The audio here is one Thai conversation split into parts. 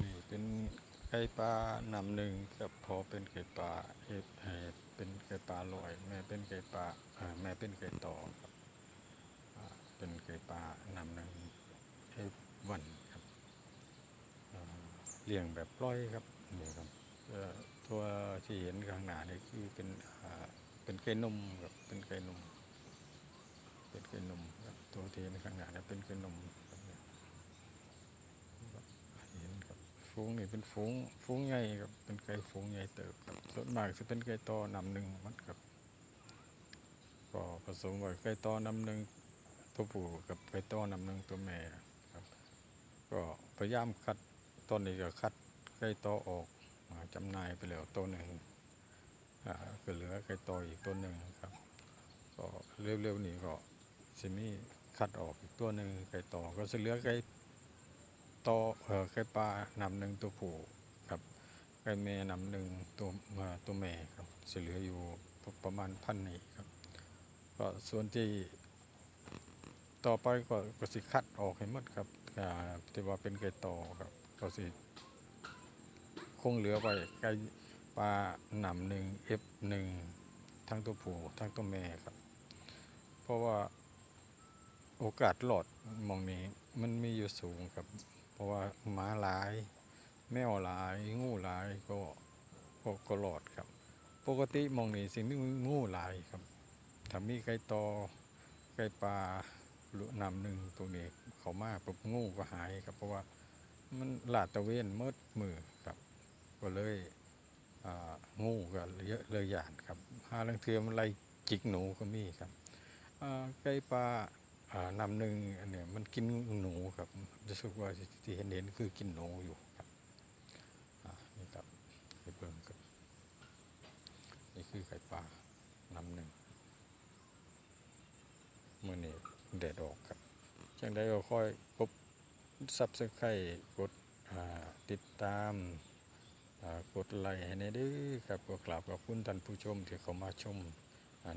นี่เป็นไก่ปลานำหนึ่งกับพอเป็นไก่ปลาเอฟเอเป็นไก่ปลาลอยแม่เป็นไก่ปลาแม่เป็นไก่ต่อครับเป็นไก่ปลานำหนึ่งเอฟวันครับเลี้ยงแบบปล่อยครับนี่ครับตัวที่เห็นข้างหน้านี่คือเป็นเป็นไก่นมครับเป็นไก่นมเป็นไก่นมครับตัวที่เห็นข้างหน้านี่เป็นไก่นมครับเนี่ย เห็นครับ ฝูงนี่เป็นฝูงฝูงใหญ่ครับเป็นไก่ฝูงใหญ่เติบครับส่วนมากจะเป็นไก่ตอนำหนึ่งมันครับก็ผสมไว้ไก่ตอนำหนึ่งตัวผู้กับไก่ตอนำหนึ่งตัวแม่ครับ ก็พยายามคัดตอนนี้ก็คัดไก่ตอออกจำนายไปแล้วตัวหนึ่งก็เหลือไก่ตออีกตัวหนึ่งครับก็เร็วๆนี้ก็สิมี่คัดออกอีกตัวหนึ่งไก่ตอก็จะเหลือไก่ ต่อเออไก่ปลานำหนึ่งตัวผู้ครับไก่แม่นำหนึ่งตัวตัวแม่ครับจะเหลืออยู่ประมาณพันนี้ครับก็ส่วนที่ต่อไปก็ก็สิคัดออกให้หมดครับอ่าที่ว่าเป็นไก่ต่อครับก็สิคงเหลือไว้ไก่ปลาหนำหนึ่งเอฟหนึ่งทั้งตัวผู้ทั้งตัวแม่ครับ เพราะว่าโอกาสหลอดมองนี้มันมีอยู่สูงครับ ราะว่าหมาหลาย แมวหลาย งูหลายก็ก็ก็หลอดครับ ปกติมองนี้สิมีงูหลายครับถ้ามีไก่ตอไก่ปลาหรือนำหนึ่งตัวนี้เขามาปุ๊บงูก็หายครับ เพราะว่ามันลาดตะเวนมืดมือครับ ก็เลยอ่างูก็เยอะเลยหยานครับหาลังเทือมันไล่จิกหนูก็มีครับไก่ป่า น้ำหนึ่งอันเนี้ยมันกินหนูครับรู้สึกว่าที่เห็นเห็นคือกินหนูอยู่ครับนี่ครับไปเบิ่งครับนี่คือไข่ปลาน้ำหนึ่งมื่อนี้แดดออกครับจังได้ก็ค่อยกดซับสไครกดติดตามกดไลค์ให้ในด้อครับก็กราบขอบคุณท่านผู้ชมที่เข้ามาชม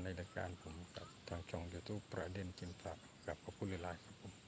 ในรายการผมกับทางช่องยูทูบประเด็นกินปลากับขอบคุณหลายๆครับผม